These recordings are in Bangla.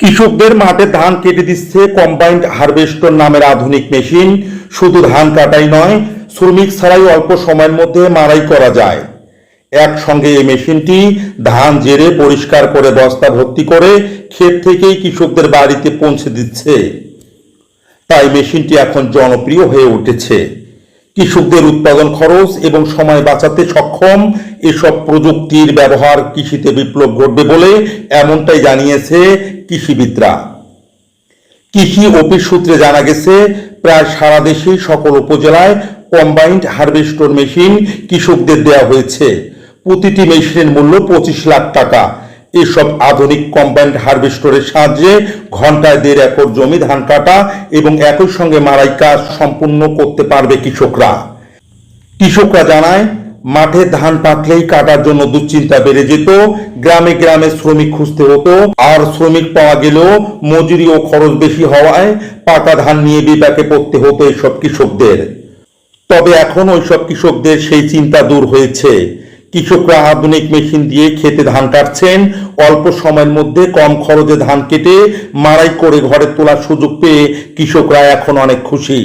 কৃষকদের মাঠে ধান কেটে দিচ্ছে কম্বাইন্ড হারভেস্টর নামের আধুনিক মেশিন। শুধু ধান কাটাই নয়, শ্রমিক ছাড়াই অল্প সময়ের মধ্যে মারাই করা যায়। একসঙ্গে এই মেশিনটি ধান জেরে পরিষ্কার করে বস্তা ভর্তি করে ক্ষেত থেকেই কৃষকদের বাড়িতে পৌঁছে দিচ্ছে। তাই মেশিনটি এখন জনপ্রিয় হয়ে উঠেছে। কৃষকদের উৎপাদন খরচ এবং সময় বাঁচাতে সক্ষম এসব প্রযুক্তির ব্যবহার কৃষিতে বিপ্লব ঘটবে বলে এমনটাই জানিয়েছে কৃষিবিদরা। কৃষি অফিস সূত্রে জানা গেছে, প্রায় সারা দেশে সকল উপজেলায় কম্বাইন্ড হারভেস্টর মেশিন কৃষকদের দেওয়া হয়েছে। প্রতিটি মেশিনের মূল্য পঁচিশ লাখ টাকা। এসব আধুনিক কম্বাইন্ড হারভেস্টরের সাহায্যে ঘন্টায় দেড় একর জমি ধান কাটা এবং একই সঙ্গে মারাই কাজ সম্পূর্ণ করতে পারবে কৃষকরা। কৃষকরা জানায় মাঠে ধান পাকলেই কাটার জন্য দুশ্চিন্তা বেড়ে যেত, গ্রামে গ্রামে শ্রমিক খুঁজতে হতো, আর শ্রমিক পাওয়া গেলেও মজুরি ও খরচ বেশি হওয়ায় পাকা ধান নিয়ে বিপাকে পড়তে হতো এসব কৃষকদের। তবে এখন ওইসব কৃষকদের সেই চিন্তা দূর হয়েছে। কৃষকরা আধুনিক মেশিন দিয়ে খেতে ধান কাটছেন, অল্প সময়ের মধ্যে কম খরচে ধান কেটে মারাই করে ঘরে তোলার সুযোগ পেয়ে কৃষকরা এখন অনেক খুশি।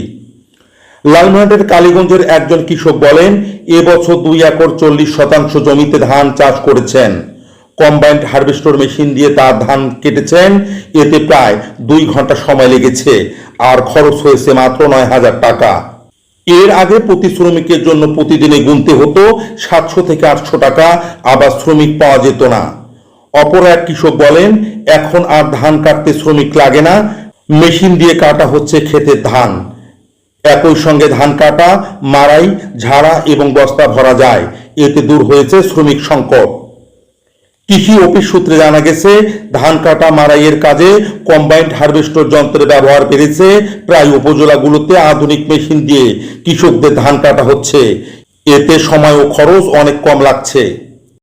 লালমোহাটের কালীগঞ্জের একজন কৃষক বলেন, এবছর দুই একর চল্লিশ শতাংশ জমিতে ধান চাষ করেছেন। কম্বাইন্ড হারভেস্টর মেশিন দিয়ে তার ধান কেটেছেন। এতে প্রায় দুই ঘণ্টা সময় লেগেছে। আর খরচ হয়েছে মাত্র নয় হাজার টাকা। এর আগে প্রতি শ্রমিকের জন্য প্রতিদিনে গুনতে হতো সাতশো থেকে আটশো টাকা। আবার শ্রমিক পাওয়া যেত না। অপর এক কৃষক বলেন, এখন আর ধান কাটতে শ্রমিক লাগে না। মেশিন দিয়ে কাটা হচ্ছে ক্ষেতের ধান। একই সঙ্গে ধান কাটা মারাই ঝাড়া এবং বস্তা ভরা যায়। এতে দূর হয়েছে শ্রমিক সংকট। কৃষি অফিস সূত্রে জানা গেছে, ধান কাটা মারাইয়ের কাজে কম্বাইন্ড হারভেস্টর যন্ত্রের ব্যবহার বেড়েছে প্রায় উপজেলাগুলোতে আধুনিক মেশিন দিয়ে। কৃষকদের ধান কাটা হচ্ছে। এতে সময় ও খরচ অনেক কম লাগছে।